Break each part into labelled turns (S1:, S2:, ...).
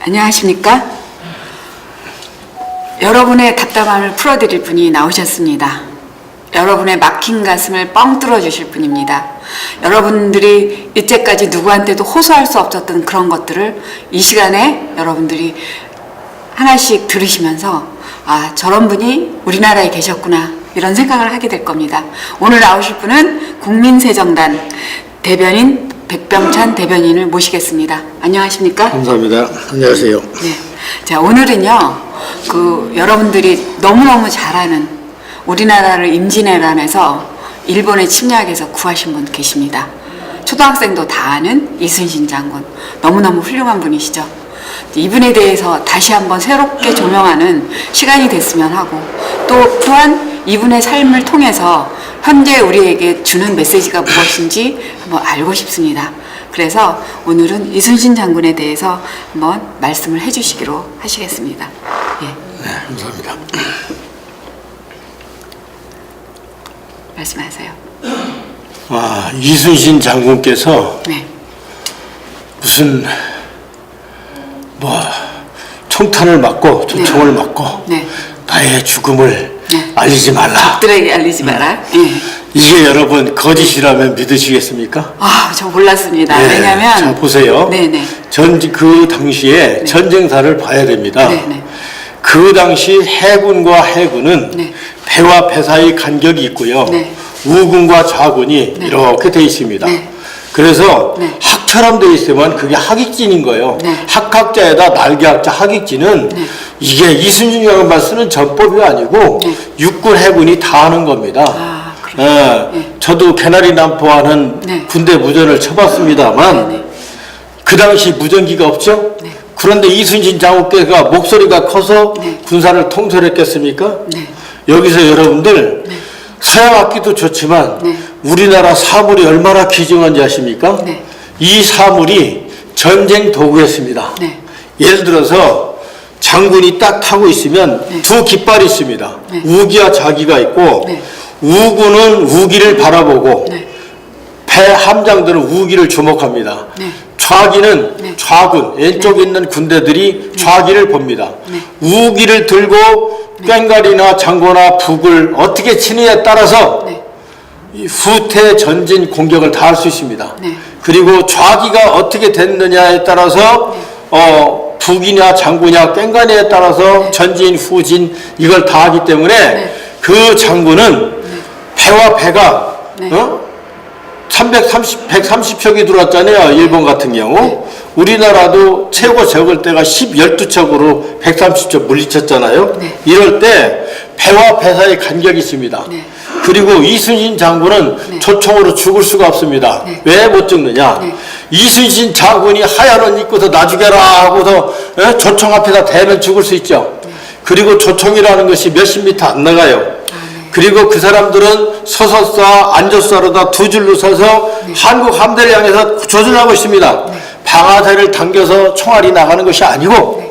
S1: 안녕하십니까? 여러분의 답답함을 풀어드릴 분이 나오셨습니다. 여러분의 막힌 가슴을 뻥 뚫어주실 분입니다. 여러분들이 이때까지 누구한테도 호소할 수 없었던 그런 것들을 이 시간에 여러분들이 하나씩 들으시면서 아, 저런 분이 우리나라에 계셨구나. 이런 생각을 하게 될 겁니다. 오늘 나오실 분은 국민세정단 대변인 백병찬 대변인을 모시겠습니다. 안녕하십니까?
S2: 감사합니다. 안녕하세요.
S1: 네. 자, 오늘은요, 그, 여러분들이 너무너무 잘 아는 우리나라를 임진왜란에서 일본의 침략에서 구하신 분 계십니다. 초등학생도 다 아는 이순신 장군. 너무너무 훌륭한 분이시죠. 이분에 대해서 다시 한번 새롭게 조명하는 시간이 됐으면 하고, 또, 또한 이분의 삶을 통해서 현재 우리에게 주는 메시지가 무엇인지 한번 알고 싶습니다. 그래서 오늘은 이순신 장군에 대해서 한번 말씀을 해주시기로 하시겠습니다. 예,
S2: 네, 감사합니다.
S1: 말씀하세요.
S2: 아, 이순신 장군께서
S1: 네,
S2: 무슨 뭐 총탄을 맞고 조총을 맞고
S1: 네.
S2: 나의 죽음을
S1: 네.
S2: 알리지 말라.
S1: 적들에게 알리지 마라. 예.
S2: 이게 여러분 거짓이라면 믿으시겠습니까?
S1: 아, 저 몰랐습니다.
S2: 네,
S1: 왜냐면
S2: 자 보세요.
S1: 네네.
S2: 전 그 당시에 전쟁사를 봐야 됩니다.
S1: 네네.
S2: 그 당시 해군과 해군은
S1: 네.
S2: 배와 배 사이 간격이 있고요.
S1: 네.
S2: 우군과 좌군이
S1: 네.
S2: 이렇게 돼 있습니다.
S1: 네.
S2: 그래서
S1: 네.
S2: 학 처럼 돼 있으면 그게 학익진인 거예요.
S1: 네.
S2: 학학자에다 날개학자 학익진은
S1: 네.
S2: 이게 이순신 장군만 쓰는 전법이 아니고
S1: 네.
S2: 육군 해군이 다 하는 겁니다.
S1: 아.
S2: 예,
S1: 네.
S2: 저도 개나리 남포하는
S1: 네.
S2: 군대 무전을 쳐봤습니다만
S1: 네네.
S2: 그 당시 무전기가 없죠.
S1: 네.
S2: 그런데 이순신 장군께가 목소리가 커서
S1: 네.
S2: 군사를 통솔했겠습니까?
S1: 네.
S2: 여기서 여러분들 서양 악기도 좋지만
S1: 네.
S2: 우리나라 사물이 얼마나 귀중한지 아십니까?
S1: 네.
S2: 이 사물이 전쟁 도구였습니다.
S1: 네.
S2: 예를 들어서 장군이 딱 타고 있으면
S1: 네.
S2: 두 깃발이 있습니다.
S1: 네.
S2: 우기와 자기가 있고
S1: 네.
S2: 우군은 우기를 바라보고
S1: 네.
S2: 배 함장들은 우기를 주목합니다.
S1: 네.
S2: 좌기는
S1: 네.
S2: 좌군 왼쪽에 있는 군대들이 좌기를 봅니다.
S1: 네.
S2: 우기를 들고 꽹가리나 장고나 북을 어떻게 치느냐에 따라서
S1: 네.
S2: 이 후퇴 전진 공격을 다 할 수 있습니다.
S1: 네.
S2: 그리고 좌기가 어떻게 됐느냐에 따라서 어, 북이냐 장구냐 꽹가리에 따라서 전진 후진 이걸 다 하기 때문에
S1: 네.
S2: 그 장군은 배와 배가
S1: 네.
S2: 어? 330, 130척이 들어왔잖아요. 일본 같은 경우. 우리나라도 최고 적을 때가 10, 12척으로 130척 물리쳤잖아요.
S1: 네.
S2: 이럴 때 배와 배 사이 간격이 있습니다.
S1: 네.
S2: 그리고 이순신 장군은
S1: 네.
S2: 조총으로 죽을 수가 없습니다.
S1: 네.
S2: 왜못 죽느냐?
S1: 네.
S2: 이순신 장군이 하얀 옷 입고서 나 죽여라 하고서 에? 조총 앞에다 대면 죽을 수 있죠. 그리고 조총이라는 것이 몇십 미터 안 나가요. 그리고 그 사람들은 서서 쏴, 쏴로다 두 줄로 서서 한국 함대를 향해서 조준하고 있습니다. 방아쇠를 당겨서 총알이 나가는 것이 아니고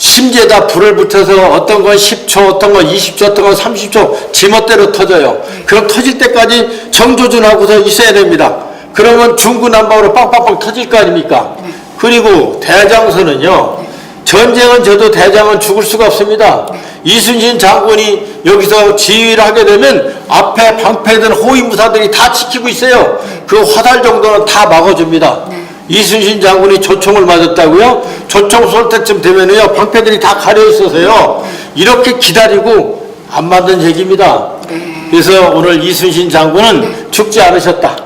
S2: 심지에다 불을 붙여서 어떤 건 10초, 어떤 건 20초, 어떤 건 30초 지멋대로 터져요. 그럼 터질 때까지 정조준하고서 있어야 됩니다. 그러면 중구난방으로 빵빵빵 터질 거 아닙니까? 그리고 대장선은요. 전쟁은 저도 대장은 죽을 수가 없습니다. 이순신 장군이 여기서 지휘를 하게 되면 앞에 방패든 호위무사들이 다 지키고 있어요. 그 화살 정도는 다 막아줍니다. 이순신 장군이 조총을 맞았다고요? 조총 쏠 때쯤 되면요 방패들이 다 가려 있어서요 이렇게 기다리고 안 만든 얘기입니다. 그래서 오늘 이순신 장군은 죽지 않으셨다.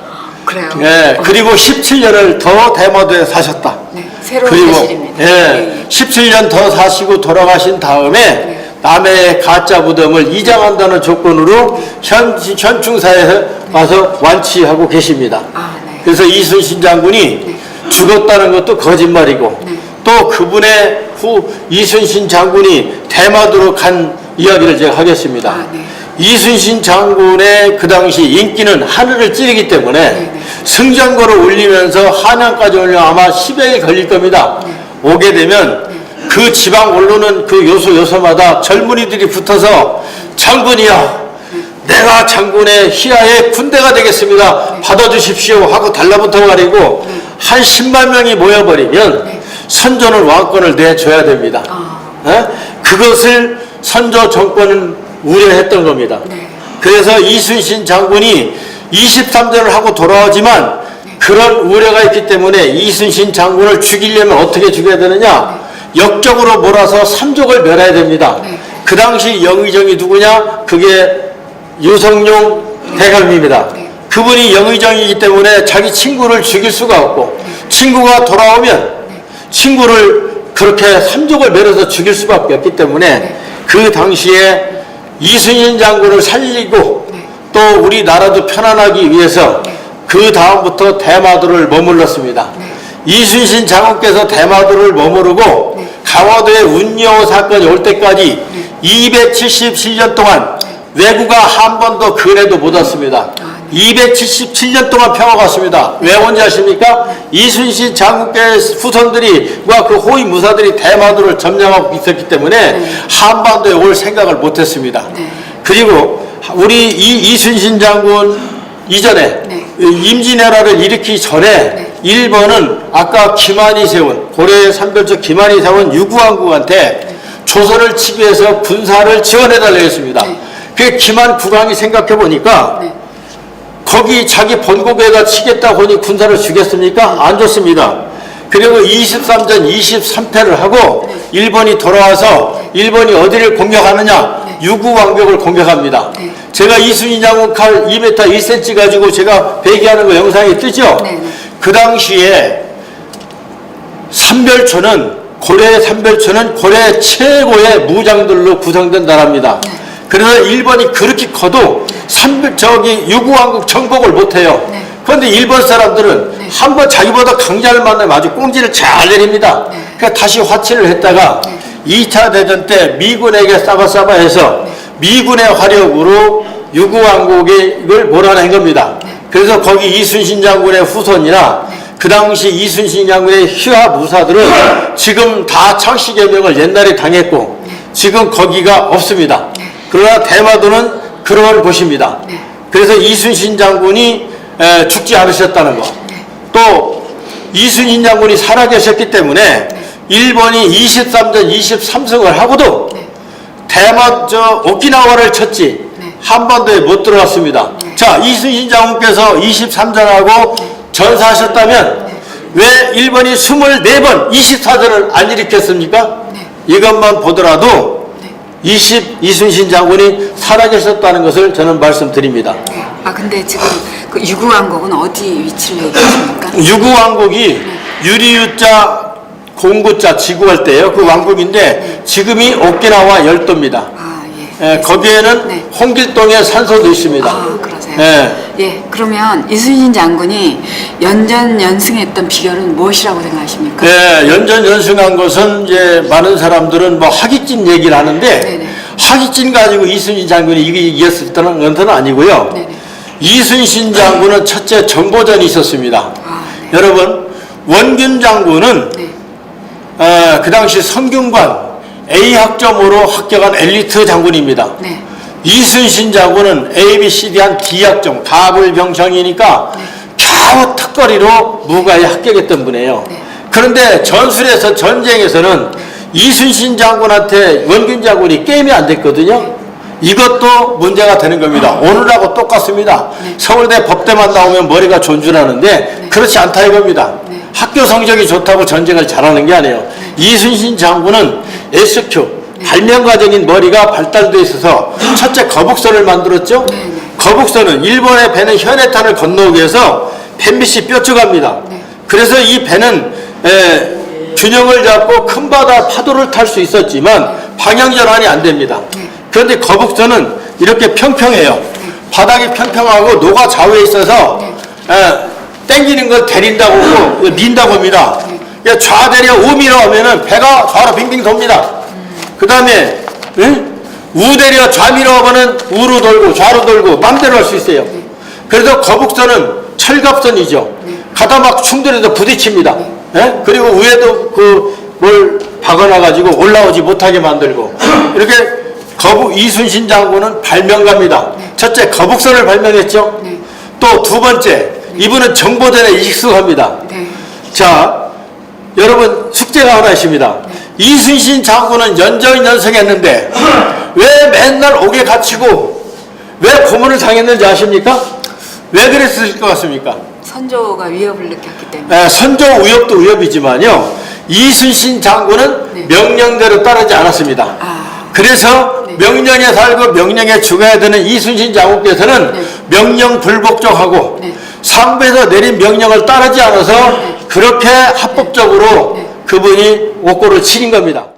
S1: 그래요.
S2: 예, 그리고 17년을 더 대마도에 사셨다.
S1: 네, 새로운
S2: 그리고
S1: 사실입니다.
S2: 예,
S1: 예, 예.
S2: 17년 더 사시고 돌아가신 다음에 남의 가짜 무덤을 이장한다는 조건으로 현, 현충사에 와서 완치하고 계십니다.
S1: 아, 네.
S2: 그래서 이순신 장군이 죽었다는 것도 거짓말이고
S1: 네.
S2: 또 그분의 후 이순신 장군이 대마도로 간 이야기를 제가 하겠습니다.
S1: 아, 네.
S2: 이순신 장군의 그 당시 인기는 하늘을 찌르기 때문에
S1: 네, 네.
S2: 승전거를 올리면서 한양까지 올려 아마 10여일 걸릴 겁니다.
S1: 네.
S2: 오게 되면 그 지방 언론은 그 요소 요소마다 젊은이들이 붙어서 장군이야 내가 장군의 희하의 군대가 되겠습니다. 받아주십시오 하고 달라붙어 가지고 한 10만 명이 모여버리면
S1: 네.
S2: 선조는 왕권을 내줘야 됩니다.
S1: 아.
S2: 어? 그것을 선조 정권은 우려했던 겁니다.
S1: 네.
S2: 그래서 이순신 장군이 23전을 하고 돌아오지만 그런 우려가 있기 때문에 이순신 장군을 죽이려면 어떻게 죽여야 되느냐? 역적으로 몰아서 삼족을 멸해야 됩니다.
S1: 네.
S2: 그 당시 영의정이 누구냐? 그게 유성룡 대감입니다.
S1: 네.
S2: 그분이 영의정이기 때문에 자기 친구를 죽일 수가 없고 친구가 돌아오면 친구를 그렇게 삼족을 멸해서 죽일 수밖에 없기 때문에 그 당시에 이순신 장군을 살리고 또 우리나라도 편안하기 위해서 그 다음부터 대마도를 머물렀습니다. 이순신 장군께서 대마도를 머무르고 강화도의 운여호 사건이 올 때까지 277년 동안 왜구가 한 번도 근해도 못 왔습니다. 277년 동안 평화가 왔습니다. 왜 온지 아십니까? 이순신 장군의 후손들이와 그 호위 무사들이 대마도를 점령하고 있었기 때문에 한반도에 올 생각을 못했습니다.
S1: 네.
S2: 그리고 우리 이 이순신 장군 이전에
S1: 네.
S2: 임진왜란을 일으키기 전에 일본은 아까 김한이 세운 고려의 삼별적 김한이 세운 유구왕국한테 조선을 치기 위해서 군사를 지원해달라고 했습니다.
S1: 네.
S2: 그 김한 국왕이 생각해 보니까
S1: 네.
S2: 거기 자기 본국에다 치겠다고 하니 군사를 주겠습니까? 안 좋습니다. 그리고 23전 23패를 하고 일본이 돌아와서 일본이 어디를 공격하느냐? 유구왕국을 공격합니다.
S1: 네.
S2: 제가 이순신 장군 칼 2m 1cm 가지고 제가 배기하는 거 영상이 뜨죠?
S1: 네, 네.
S2: 그 당시에 삼별초는 고려의 삼별초는 고려 최고의 무장들로 구성된 나라입니다.
S1: 네.
S2: 그래서 일본이 그렇게 커도 삼별 저기 유구왕국 정복을 못해요.
S1: 네.
S2: 그런데 일본 사람들은
S1: 네.
S2: 한번 자기보다 강자를 만나면 아주 꽁지를 잘 내립니다.
S1: 네.
S2: 그래서 다시 화치를 했다가 2차 대전 때 미군에게 싸바싸바 해서 미군의 화력으로 유구왕국을 몰아낸 겁니다. 그래서 거기 이순신 장군의 후손이나 그 당시 이순신 장군의 휘하 무사들은 지금 다 창씨개명을 옛날에 당했고 지금 거기가 없습니다. 그러나 대마도는 그런 곳입니다. 그래서 이순신 장군이 에, 죽지 않으셨다는 거. 또 이순신 장군이 살아계셨기 때문에 일본이 23전 23승을 하고도 대마 저 오키나와를 쳤지
S1: 네.
S2: 한반도에 못 들어갔습니다. 자 이순신 장군께서 23전하고 전사하셨다면 왜 일본이 24번 24전을 안 일으켰습니까?
S1: 네.
S2: 이것만 보더라도
S1: 네.
S2: 20 이순신 장군이 살아계셨다는 것을 저는 말씀드립니다.
S1: 아 근데 지금 그 유구왕국은 어디 위치를 얘기하십니까?
S2: 유구왕국이 유리유자 공구자 지구할 때요 그 왕국인데 지금이 오키나와 열도입니다.
S1: 아 예.
S2: 예, 거기에는
S1: 네.
S2: 홍길동의 산소도 있습니다.
S1: 아 그러세요.
S2: 예.
S1: 예. 그러면 이순신 장군이 연전 연승했던 비결은 무엇이라고 생각하십니까?
S2: 예, 연전 연승한 것은 이제 많은 사람들은 뭐 하기진 얘기를 하는데
S1: 네네.
S2: 하기진 가지고 이순신 장군이 이기- 이겼었다는 것은 아니고요.
S1: 네네.
S2: 이순신 장군은 첫째 정보전이 있었습니다.
S1: 아 네.
S2: 여러분 원균 장군은
S1: 네.
S2: 어, 그 당시 성균관 A 학점으로 합격한 엘리트 장군입니다.
S1: 네.
S2: 이순신 장군은 A, B, C, D 한 D 학점, 가불병청이니까 겨우 턱걸이로 무가에 합격했던 분이에요.
S1: 네.
S2: 그런데 전술에서 전쟁에서는 이순신 장군한테 원균 장군이 게임이 안 됐거든요. 이것도 문제가 되는 겁니다. 오늘하고 똑같습니다.
S1: 네.
S2: 서울대 법대만 나오면 머리가 존준하는데 그렇지 않다 이겁니다.
S1: 네.
S2: 학교 성적이 좋다고 전쟁을 잘하는 게 아니에요. 이순신 장군은 SQ 발명가적인 머리가 발달돼 있어서 첫째 거북선을 만들었죠.
S1: 네, 네.
S2: 거북선은 일본의 배는 현해탄을 건너오기 위해서 뱃밑이 뾰족합니다.
S1: 네.
S2: 그래서 이 배는 에, 균형을 잡고 큰 바다 파도를 탈 수 있었지만 방향 전환이 안 됩니다.
S1: 네.
S2: 그런데 거북선은 이렇게 평평해요. 바닥이 평평하고 노가 좌우에 있어서 에, 땡기는 걸 데린다고 하고 민다고 합니다. 그러니까 좌대려 우미로 하면은 배가 좌로 빙빙 돕니다. 그 다음에 우대려 좌미로 하면은 우로 돌고 좌로 돌고 맘대로 할 수 있어요. 그래서 거북선은 철갑선이죠. 가다 막 충돌해서 부딪힙니다. 예? 그리고 위에도 그 뭘 박아놔가지고 올라오지 못하게 만들고 이렇게 거북 이순신 장군은 발명가입니다. 첫째 거북선을 발명했죠.
S1: 네.
S2: 또두 번째 이분은 정보전에 익숙합니다.
S1: 네.
S2: 자, 여러분 숙제가 하나 있습니다. 이순신 장군은 연정연승했는데 왜 맨날 옥에 갇히고 왜 고문을 당했는지 아십니까? 왜 그랬을 것 같습니까?
S1: 선조가 위협을 느꼈기 때문에.
S2: 에, 선조 위협도 위협이지만요. 이순신 장군은
S1: 네.
S2: 명령대로 따르지 않았습니다.
S1: 아,
S2: 그래서
S1: 네.
S2: 명령에 살고 명령에 죽어야 되는 이순신 장군께서는
S1: 네.
S2: 명령 불복종하고
S1: 네.
S2: 상부에서 내린 명령을 따르지 않아서
S1: 네.
S2: 그렇게 합법적으로
S1: 네.
S2: 그분이 옥고를 치린 겁니다.